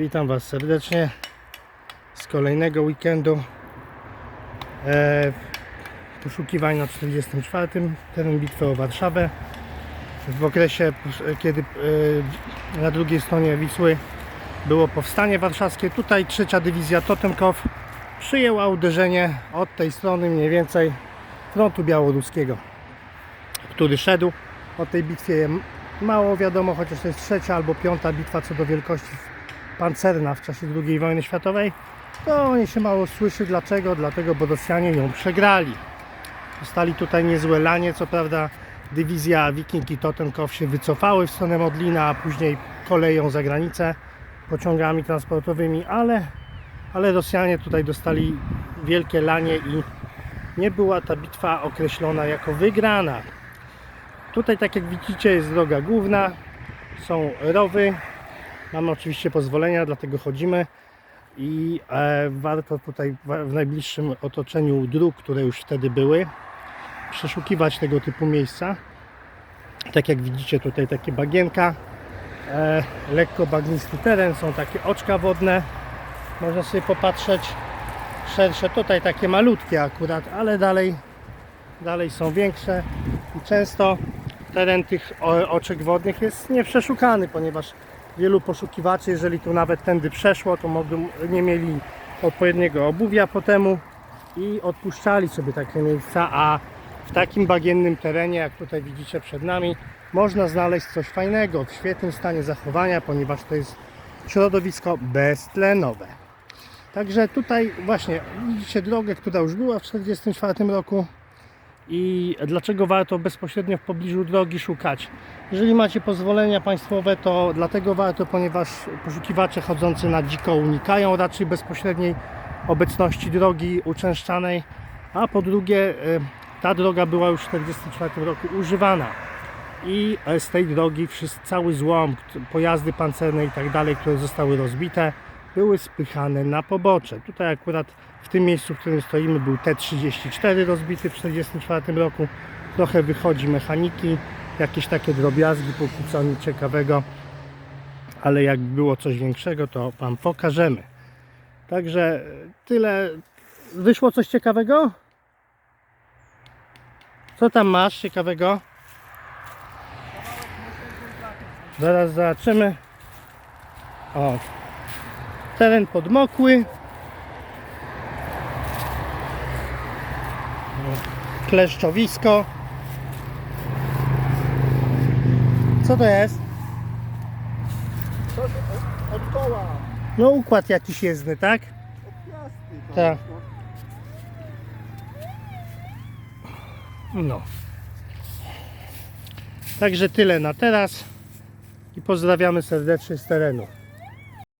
Witam Was serdecznie z kolejnego weekendu e, poszukiwań na 44. Teren bitwy o Warszawę. W okresie, e, kiedy e, na drugiej stronie Wisły było powstanie warszawskie, tutaj trzecia dywizja Totemkow przyjęła uderzenie od tej strony mniej więcej frontu białoruskiego, który szedł. O tej bitwie mało wiadomo, chociaż to jest trzecia albo piąta bitwa co do wielkości pancerna w czasie II wojny światowej, to o niej się mało słyszy. Dlaczego? Dlatego, bo Rosjanie ją przegrali. Dostali tutaj niezłe lanie, co prawda dywizja Wiking i Totenkow się wycofały w stronę Modlina, a później koleją za granicę pociągami transportowymi, ale, ale Rosjanie tutaj dostali wielkie lanie i nie była ta bitwa określona jako wygrana. Tutaj, tak jak widzicie, jest droga główna, są rowy, mamy oczywiście pozwolenia, dlatego chodzimy i e, warto tutaj w, najbliższym otoczeniu dróg, które już wtedy były, przeszukiwać tego typu miejsca. Tak jak widzicie tutaj takie bagienka, e, lekko bagnisty teren, są takie oczka wodne, można sobie popatrzeć szersze, tutaj takie malutkie akurat, ale dalej, dalej są większe i często teren tych oczek wodnych jest nieprzeszukany, ponieważ wielu poszukiwaczy, jeżeli tu nawet tędy przeszło, to nie mieli odpowiedniego obuwia po temu i odpuszczali sobie takie miejsca, a w takim bagiennym terenie, jak tutaj widzicie przed nami, można znaleźć coś fajnego, w świetnym stanie zachowania, ponieważ to jest środowisko beztlenowe. Także tutaj właśnie widzicie drogę, która już była w 1944 roku i dlaczego warto bezpośrednio w pobliżu drogi szukać. Jeżeli macie pozwolenia państwowe, to dlatego warto, ponieważ poszukiwacze chodzący na dziko unikają raczej bezpośredniej obecności drogi uczęszczanej, a po drugie e, ta droga była już w 1944 roku używana i e, z tej drogi cały złom, pojazdy pancerne i tak dalej, które zostały rozbite, były spychane na pobocze. Tutaj akurat w tym miejscu, w którym stoimy, był T-34 rozbity w 1944 roku. Trochę wychodzi mechaniki, jakieś takie drobiazgi, póki co nic ciekawego, ale jak było coś większego, to Wam pokażemy. Także tyle. Wyszło coś ciekawego? Co tam masz ciekawego? Zaraz zobaczymy. O, teren podmokły. Kleszczowisko. Co to jest? Coś od, koła, No układ jakiś jezdny, tak? od. Tak. No. Także tyle na teraz i pozdrawiamy serdecznie z terenu.